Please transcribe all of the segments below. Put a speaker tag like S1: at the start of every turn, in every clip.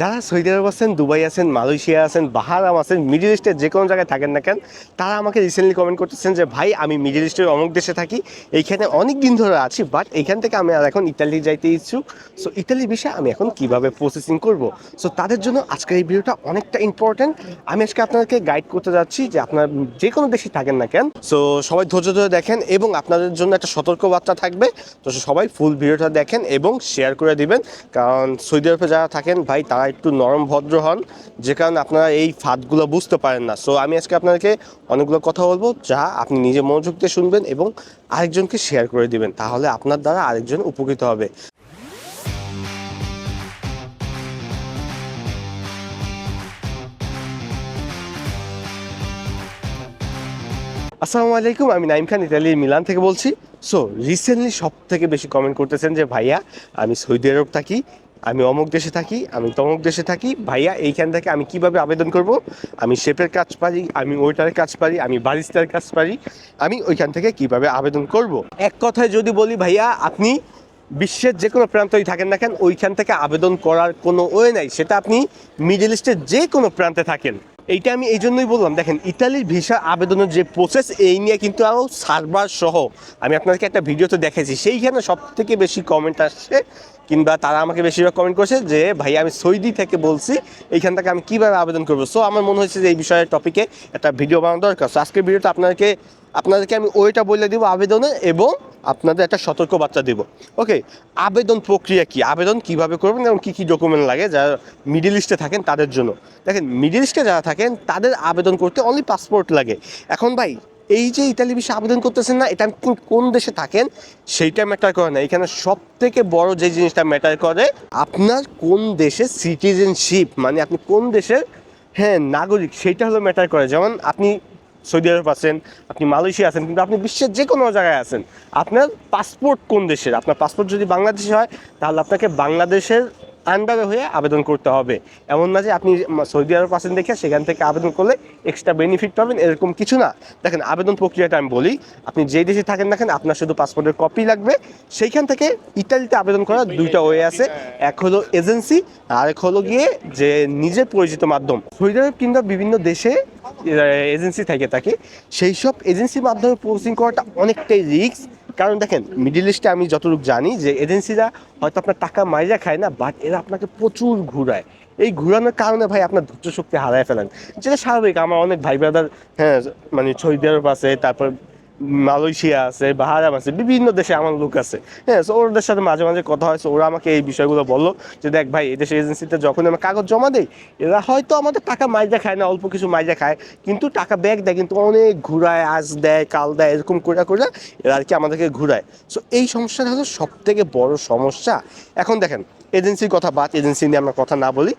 S1: যারা সৌদি আরব আছেন, দুবাই আছেন, মালয়েশিয়া আছেন, বাহারাম আছেন, মিডিল ইস্টের যে কোনো জায়গায় থাকেন না কেন, তারা আমাকে রিসেন্টলি কমেন্ট করতেছেন যে, ভাই, আমি মিডিল ইস্টের অমুক দেশে থাকি, এইখানে অনেক দিন ধরে আছি বাট এইখান থেকে আমি আর এখন ইতালি যাইতে ইচ্ছুক। সো ইতালির বিষয়ে আমি এখন কীভাবে প্রসেসিং করব? সো তাদের জন্য আজকের এই ভিডিওটা অনেকটা ইম্পর্টেন্ট আমি আজকে আপনাদেরকে গাইড করতে যাচ্ছি যে, আপনার যে কোনো দেশে থাকেন না কেন। সো সবাই ধৈর্য ধরে দেখেন এবং আপনাদের জন্য একটা সতর্ক বার্তা থাকবে। তো সবাই ফুল ভিডিওটা দেখেন এবং শেয়ার করে দিবেন। কারণ সৌদি আরবে যারা থাকেন, ভাই, তারা একটু নরম ভদ্র হন, যে কারণে আপনারা এই ফাঁদগুলো বুঝতে পারেন না। সো আমি আজকে আপনাদেরকে অনেকগুলো কথা বলব যা আপনি নিজে মনোযোগ দিয়ে শুনবেন এবং আরেকজনকে শেয়ার করে দিবেন। তাহলে আপনার দ্বারা আরেকজন উপকৃত হবে। আসসালামু আলাইকুম, আমি নাইম খান ইতালির মিলান থেকে বলছি। সো রিসেন্টলি সব থেকে বেশি কমেন্ট করতেছেন যে, ভাইয়া, আমি সৌদি আরব থাকি আমি অমুক দেশে থাকি, আমি তমুক দেশে থাকি। ভাইয়া, এইখান থেকে আমি কীভাবে আবেদন করব? আমি শেফের কাজ পারি, আমি ওয়েটারের কাজ পারি, আমি বারিস্তার কাজ পারি। আমি ওইখান থেকে কীভাবে আবেদন করব? এক কথায় যদি বলি ভাইয়া, আপনি বিশ্বের যে কোনো প্রান্তই থাকেন না কেন, ওইখান থেকে আবেদন করার কোনো ওয়ে নাই। সেটা আপনি মিডল ইস্টের যে কোনো প্রান্তে থাকেন। এইটা আমি এই জন্যই বললাম, দেখেন, ইতালির ভিসা আবেদনের যে প্রসেস এই নিয়ে কিন্তু আরও সার্ভার সহ, আমি আপনাদেরকে একটা ভিডিওতে দেখেছি সেইখানে সব থেকে বেশি কমেন্ট আসছে কিংবা তারা আমাকে বেশিরভাগ কমেন্ট করেছে যে, ভাই, আমি সৌদি থেকে বলছি, এইখান থেকে আমি কীভাবে আবেদন করব? সো আমার মনে হয়েছে যে এই বিষয়ের টপিকে একটা ভিডিও বানানো দরকার। সো আজকের ভিডিওটা আপনাদেরকে আপনাদেরকে আমি ওইটা বলে দিব আবেদনে এবং আপনাদের একটা সতর্ক বার্তা দেব। ওকে আবেদন প্রক্রিয়া কি? আবেদন কীভাবে করবেন এবং কী কী ডকুমেন্ট লাগে যারা মিডিল ইস্টে থাকেন তাদের জন্য? দেখেন মিডিল ইস্টে যারা থাকেন, তাদের আবেদন করতে অনলি পাসপোর্ট লাগে। এখন ভাই এই যে ইতালি বিষয়ে আবেদন করতেছেন না, এটা আপনি কোন দেশে থাকেন, সেইটা ম্যাটার করে না। এখানে সব থেকে বড় যে জিনিসটা ম্যাটার করে, আপনার কোন দেশে সিটিজেনশিপ মানে আপনি কোন দেশের হ্যাঁ নাগরিক, সেইটা হলো ম্যাটার করে। যেমন আপনি সৌদি আরব আছেন, আপনি মালয়েশিয়া আছেন, কিন্তু আপনি বিশ্বের যে কোনো জায়গায় আছেন, আপনার পাসপোর্ট কোন দেশের? আপনার পাসপোর্ট যদি বাংলাদেশে হয়, তাহলে আপনাকে বাংলাদেশের আন্ডারে হয়ে আবেদন করতে হবে। এমন না যে আপনি সৌদি আরব আছেন দেখে সেখান থেকে আবেদন করলে এক্সট্রা বেনিফিট পাবেন, এরকম কিছু না। দেখেন, আবেদন প্রক্রিয়াটা আমি বলি, আপনি যেই দেশে থাকেন না কেন, আপনার শুধু পাসপোর্টের কপি লাগবে। সেইখান থেকে ইতালিতে আবেদন করার দুইটা ওয়ে আছে। এক হলো এজেন্সি আর এক হলো গিয়ে যে নিজের পরিচিত মাধ্যম। সৌদি আরব কিংবা বিভিন্ন দেশে এজেন্সি থেকে থাকে। সেই সব এজেন্সির মাধ্যমে পোস্টিং করাটা অনেকটাই রিস্ক কারণ দেখেন মিডিল ইস্টে আমি যতটুকু জানি যে এজেন্সিরা হয়তো আপনার টাকা মাইরা খায় না বাট এরা আপনাকে প্রচুর ঘুরায়। এই ঘুরানোর কারণে ভাই আপনার ধৈর্য শক্তি হারায় ফেলেন। যেটা স্বাভাবিক, আমার অনেক ভাই ব্রাদার হ্যাঁ মানে সৌদি আরব আছে, তারপর মালয়েশিয়া আছে, বাহারাম আছে, বিভিন্ন দেশে আমার লোক আছে। হ্যাঁ সো ওদের সাথে মাঝে মাঝে কথা হয়, so ওরা আমাকে এই বিষয়গুলো বলল যে, দেখ ভাই, এই দেশের এজেন্সিতে যখন আমরা কাগজ জমা দেই এরা হয়তো আমাদের টাকা মাইজা খায় না, অল্প কিছু মাইজা খায়, কিন্তু টাকা ব্যাগ দেয়, কিন্তু অনেক ঘুরায় আজ দেয়, কাল দেয়, এরকম করে করে এরা আর কি আমাদেরকে ঘুরায়। সো এই সমস্যাটা হলো সব থেকে বড় সমস্যা। এখন দেখেন এজেন্সির কথা বাদ এজেন্সি নিয়ে আমরা কথা না বলি।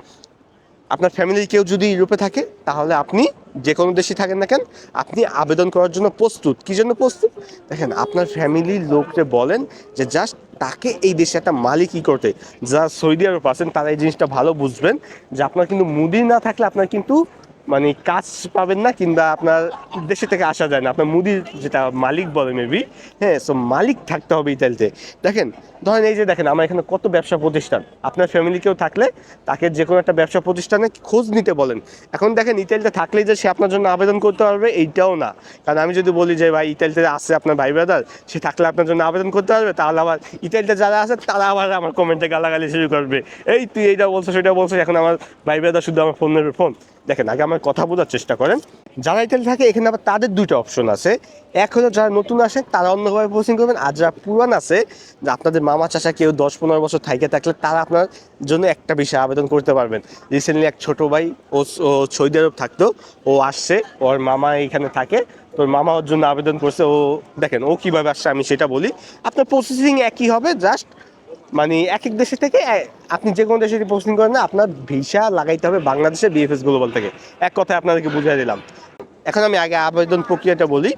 S1: আপনার ফ্যামিলির কেউ যদি ইউরোপে থাকে, তাহলে আপনি যে কোনো দেশে থাকেন না কেন, আপনি আবেদন করার জন্য প্রস্তুত। কী জন্য প্রস্তুত? দেখেন, আপনার ফ্যামিলির লোককে বলেন যে জাস্ট তাকে এই দেশে একটা মালিক কী করতে। যারা সৌদি আরব আছেন, তারা এই জিনিসটা ভালো বুঝবেন যে আপনার কিন্তু মুদি না থাকলে আপনার কিন্তু মানে কাজ পাবেন না কিংবা আপনার দেশে থেকে আসা যায় না। আপনার মুদির যেটা মালিক বলে মেবি হ্যাঁ সো মালিক থাকতে হবে ইতালিতে দেখেন, ধরেন এই যে দেখেন, আমার এখানে কত ব্যবসা প্রতিষ্ঠান। আপনার ফ্যামিলি কেউ থাকলে তাকে যে কোনো একটা ব্যবসা প্রতিষ্ঠানে খোঁজ নিতে বলেন। এখন দেখেন ইতালিতে থাকলেই যে সে আপনার জন্য আবেদন করতে পারবে, এইটাও না। কারণ আমি যদি বলি যে, ভাই ইতালিতে আসছে আপনার ভাই ব্রাদার সে থাকলে আপনার জন্য আবেদন করতে পারবে, তাহলে আবার ইতালিতে যারা আছে, তারা আবার আমার কমেন্টে গালাগালি শুরু করবে। এই, তুই এইটা বলছো সেটা বলছো এখন আমার ভাই ব্রাদার শুধু আমার ফোন নেবে ফোন দেখেন, আগে আমার কথা বোঝার চেষ্টা করেন। যারা ইতালি থাকে, এখানে আবার তাদের দুইটা অপশন আছে। এক হলো যারা নতুন আসে তারা অন্যভাবে পোস্টিং করবেন। আর যারা পুরান আছে আপনাদের মামা চাষা কেউ দশ পনেরো বছর থাইকে থাকলে, তারা আপনার জন্য একটা বিষয়ে আবেদন করতে পারবেন। রিসেন্টলি এক ছোট ভাই, ও সৌদি আরব থাকতো, ও আসছে, ওর মামা এখানে থাকে। তোর মামা ওর জন্য আবেদন করছে। ও দেখেন, ও কীভাবে আসছে আমি সেটা বলি। আপনার প্রসেসিং একই হবে জাস্ট মানে এক এক দেশে থেকে আপনি যে কোনো দেশে পোস্টিং করেন না, আপনার ভিসা লাগাইতে হবে বাংলাদেশের বিএফএস গ্লোবাল থেকে। এক কথায় আপনাদেরকে বুঝিয়ে দিলাম। এখন আমি আগে আবেদন প্রক্রিয়াটা বলি।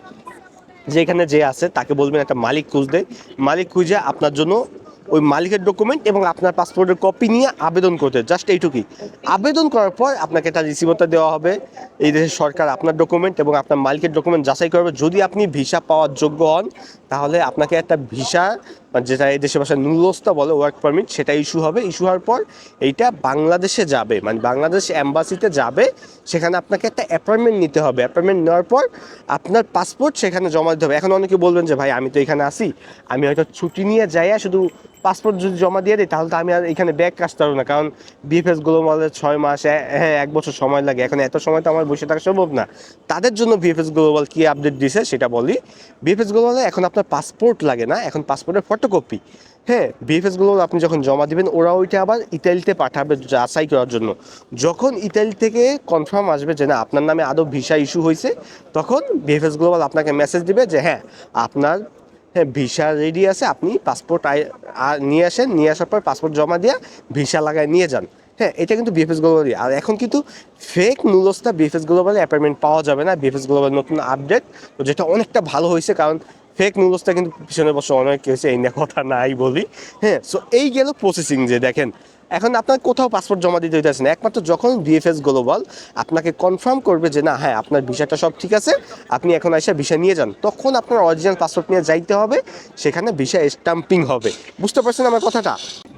S1: যে এখানে যে আছে, তাকে বলবেন একটা মালিক খুঁজতে। মালিক খুঁজে আপনার জন্য ওই মালিকের ডকুমেন্ট এবং আপনার পাসপোর্টের কপি নিয়ে আবেদন করতে। জাস্ট এইটুকুই। আবেদন করার পর আপনাকে একটা রিসিভারটা দেওয়া হবে। এই দেশের সরকার আপনার ডকুমেন্ট এবং আপনার মালিকের ডকুমেন্ট যাচাই করবে। যদি আপনি ভিসা পাওয়ার যোগ্য হন, তাহলে আপনাকে একটা ভিসা যেটা এই ভাষায় নুলস্তা বলে ওয়ার্ক পারমিট সেটা ইস্যু হবে। ইস্যু হওয়ার পর এইটা বাংলাদেশে যাবে মানে বাংলাদেশ অ্যাম্বাসিতে যাবে, সেখানে আপনাকে একটা অ্যাপয়েন্টমেন্ট নিতে হবে। অ্যাপয়েন্টমেন্ট নেওয়ার পর আপনার পাসপোর্ট সেখানে জমা দিতে হবে। এখন অনেকে বলবেন যে, ভাই, আমি তো এখানে আসি আমি হয়তো ছুটি নিয়ে যাইয়া শুধু পাসপোর্ট যদি জমা দিয়ে দিই, তাহলে তো আমি আর এখানে ব্যাগ আসতে পারব না। কারণ বিএফএস গ্লোবালের ছয় মাস হ্যাঁ এক বছর সময় লাগে। এখন এত সময় তো আমার বসে থাকা সম্ভব না। তাদের জন্য বিএফএস গ্লোবাল কী আপডেট দিছে সেটা বলি। বিএফএস গ্লোবালে এখন আপনার পাসপোর্ট লাগে না। এখন পাসপোর্টের ফটোকপি। হ্যাঁ বিএফএস গ্লোবাল আপনি যখন জমা দিবেন, ওরা ওইটা আবার ইতালিতে পাঠাবে যাচাই করার জন্য। যখন ইতালি থেকে কনফার্ম আসবে যে না, আপনার নামে আদৌ ভিসা ইস্যু হয়েছে, তখন বিএফএস গ্লোবাল আপনাকে মেসেজ দিবে যে হ্যাঁ আপনার হ্যাঁ ভিসা রেডি আছে, আপনি পাসপোর্ট নিয়ে আসেন, নিয়ে আসার পর পাসপোর্ট জমা দিয়ে ভিসা লাগায় নিয়ে যান। হ্যাঁ এটা কিন্তু বিএফএস গ্লোবালই আর এখন কিন্তু ফেক নুলসটা বিএফএস গ্লোবালে অ্যাপয়েন্টমেন্ট পাওয়া যাবে না। বিএফএস গ্লোবাল নতুন আপডেট তো যেটা অনেকটা ভালো হয়েছে, কারণ ফেক নুলসটা কিন্তু পিছনে বছর অনেক হয়েছে, এই কথা নাই বলি। হ্যাঁ সো এই গেল প্রসেসিং যে দেখেন, এখন আপনার কোথাও পাসপোর্ট জমা দিতে হইতেছে না। একমাত্র যখন বিএফএস গ্লোবাল আপনাকে কনফার্ম করবে যে, না হ্যাঁ আপনার ভিসাটা সব ঠিক আছে, আপনি এখন এসে ভিসা নিয়ে যান। তখন আপনার অরিজিনাল পাসপোর্ট নিয়ে যাইতে হবে, সেখানে ভিসা স্টাম্পিং হবে। বুঝতে পারছেন আমার কথাটা?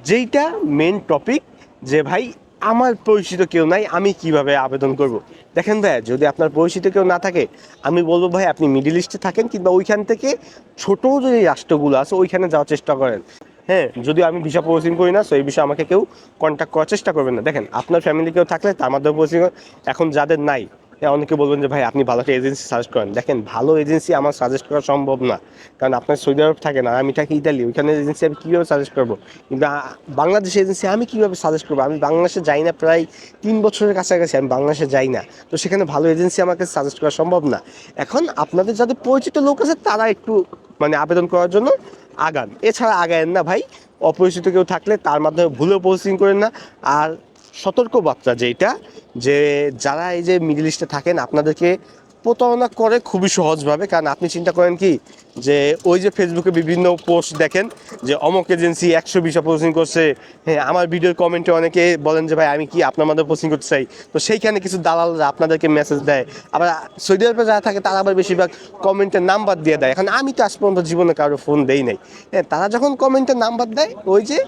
S1: যেইটা মেন টপিক যে ভাই আমার পরিচিত কেউ নাই, আমি কীভাবে আবেদন করব? দেখেন ভাই যদি আপনার পরিচিত কেউ না থাকে, আমি বলব ভাই, আপনি মিডিল ইস্টে থাকেন কিংবা ওইখান থেকে ছোট যে রাষ্ট্রগুলো আছে, ওইখানে যাওয়ার চেষ্টা করেন। হ্যাঁ যদি আমি ভিসা প্রসেসিং করি না সো এই বিষয়ে আমাকে কেউ কন্ট্যাক্ট করার চেষ্টা করবেন না। দেখেন, আপনার ফ্যামিলি কেউ থাকলে তার মাধ্যমে প্রসেসিং এখন যাদের নাই অনেকে বলবেন যে, ভাই, আপনি ভালো একটা এজেন্সি সাজেস্ট করেন। দেখেন, ভালো এজেন্সি আমার সাজেস্ট করা সম্ভব না। কারণ আপনার সৌদি আরব থাকে না, আমি থাকি ইতালি, ওইখানে এজেন্সি আমি কীভাবে সাজেস্ট করব? কিন্তু বাংলাদেশ এজেন্সি আমি কীভাবে সাজেস্ট করব? আমি বাংলাদেশে যাই না প্রায় তিন বছরের কাছাকাছি, আমি বাংলাদেশে যাই না। তো সেখানে ভালো এজেন্সি আমাকে সাজেস্ট করা সম্ভব না। এখন আপনাদের যাদের পরিচিত লোক আছে, তারা একটু মানে আবেদন করার জন্য আগান। এছাড়া আগায়েন না, ভাই। অপরিচিত কেউ থাকলে তার মাধ্যমে ভুলেও পোস্টিং করেন না। আর সতর্ক বার্তা যেটা যে যারা এই যে মিডল ইস্টে থাকেন, আপনাদেরকে প্রতারণা করে খুবই সহজভাবে। কারণ আপনি চিন্তা করেন কি? যে ওই যে ফেসবুকে বিভিন্ন পোস্ট দেখেন, যে অমক এজেন্সি একশো বিশা পোস্টিং করছে। হ্যাঁ আমার ভিডিওর কমেন্টে অনেকে বলেন যে, ভাই, আমি কি আপনার মধ্যে পোস্টিং করতে চাই? তো সেইখানে কিছু দালালরা আপনাদেরকে মেসেজ দেয়। আবার সৌদি আরবে যারা থাকে, তারা আবার বেশিরভাগ কমেন্টের নাম্বার দিয়ে দেয়। এখন আমি তো আজ পর্যন্ত জীবনে কারও ফোন দেই নাই। হ্যাঁ তারা যখন কমেন্টের নাম্বার দেয়, ওই যে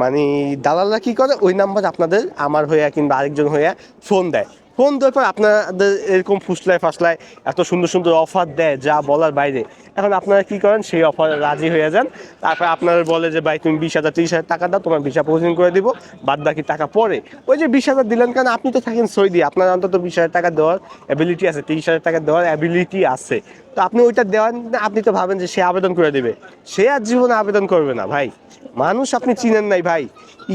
S1: মানে দালালরা কি করে? ওই নাম্বার আপনাদের, আমার হইয়া কিংবা আরেকজন হইয়া ফোন দেয়। ফোন দেওয়ার পর আপনাদের এরকম ফুসলায় ফাসলায় এত সুন্দর সুন্দর অফার দেয় যা বলার বাইরে। এখন আপনারা কি করেন? সেই অফার রাজি হয়ে যান। তারপর আপনারা বলে যে, ভাই, তুমি বিশ হাজার, তিরিশ হাজার টাকা দাও, তোমার ভিসা প্রসেসিং করে দিব, বাদ বাকি টাকা পরে। ওই যে বিশ হাজার দিলেন, কারণ আপনি তো থাকেন সৌদি, আপনার অন্তত বিশ হাজার টাকা দেওয়ার অ্যাবিলিটি আছে, তিরিশ হাজার টাকা দেওয়ার অ্যাবিলিটি আছে। তো আপনি ওইটা দেওয়ান আপনি তো ভাবেন যে সে আবেদন করে দেবে। সে আর জীবনে আবেদন করবে না, ভাই। মানুষ আপনি চিনেন নাই ভাই।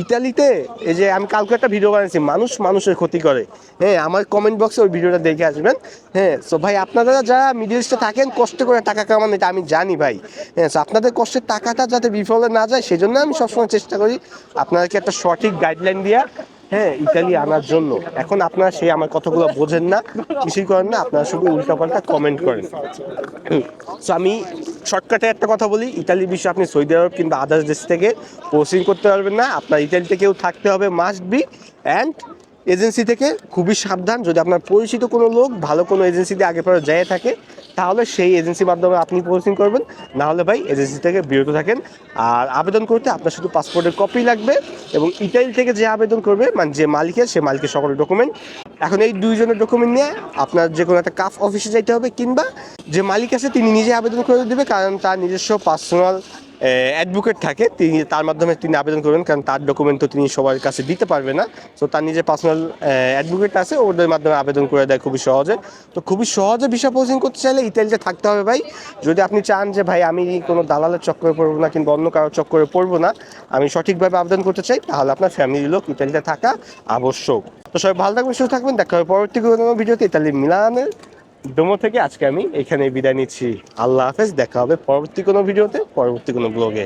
S1: ইতালিতে এই যে আমি কালকে একটা ভিডিও বানিয়েছি মানুষ মানুষের ক্ষতি করে। হ্যাঁ আমার কমেন্ট বক্সে ওই ভিডিওটা দেখে আসবেন। হ্যাঁ সো ভাই আপনারা যারা মিডিল ইস্টে থাকেন কষ্ট করে টাকা কামান এটা আমি জানি ভাই। হ্যাঁ so আপনাদের কষ্টের টাকাটা যাতে বিফলে না যায় সেজন্য আমি সবসময় চেষ্টা করি আপনাদেরকে একটা সঠিক গাইডলাইন দেওয়া হ্যাঁ ইতালি আনার জন্য। এখন আপনারা সেই আমার কথাগুলো বোঝেন না কিছুই করেন না আপনারা শুধু উল্টাপাল্টা কমেন্ট করেন। সো আমি শর্টকাটে একটা কথা বলি ইতালি বিষয়ে আপনি সৌদি আরব কিংবা আদার্স দেশ থেকে পোস্টিং করতে পারবেন না। আপনার ইতালিতে কেউ থাকতে হবে মাস্ট বি অ্যান্ড এজেন্সি থেকে খুবই সাবধান। যদি আপনার পরিচিত কোনো লোক ভালো কোনো এজেন্সিতে আগে পরে যায় থাকে, তাহলে সেই এজেন্সির মাধ্যমে আপনি পোস্টিং করবেন। না হলে ভাই এজেন্সি থেকে বিরত থাকেন। আর আবেদন করতে আপনার শুধু পাসপোর্টের কপি লাগবে এবং ইতালি থেকে যে আবেদন করবে মানে যে মালিকের, সে মালিকের সকল ডকুমেন্ট এখন এই দুইজনের ডকুমেন্ট নিয়ে আপনার যে কোনো একটা কাফ অফিসে যাইতে হবে কিংবা যে মালিক আছে, তিনি নিজে আবেদন করে দেবে, কারণ তার নিজস্ব পার্সোনাল অ্যাডভোকেট থাকে, তিনি তার মাধ্যমে তিনি আবেদন করবেন, কারণ তার ডকুমেন্ট তো তিনি সবার কাছে দিতে পারবে না। তো তার নিজের পার্সোনাল অ্যাডভোকেট আছে, ওদের মাধ্যমে আবেদন করে দেয় খুবই সহজে। তো খুবই সহজে ভিসা পোস্টিং করতে চাইলে ইতালিতে থাকতে হবে ভাই। যদি আপনি চান যে, ভাই, আমি কোনো দালালের চক্করে পড়ব না কিংবা অন্য কারোর চক্করে পড়ব না, আমি সঠিকভাবে আবেদন করতে চাই, তাহলে আপনার ফ্যামিলির লোক ইতালিতে থাকা আবশ্যক। তো সবাই ভালো থাকবেন, সুস্থ থাকবেন, দেখা হবে পরবর্তী কোনো ভিডিওতে ইতালি মিলানের ডোমো থেকে আজকে আমি এখানে বিদায় নিচ্ছি। আল্লাহ হাফেজ, দেখা হবে পরবর্তী কোনো ভিডিওতে, পরবর্তী কোনো ব্লগে।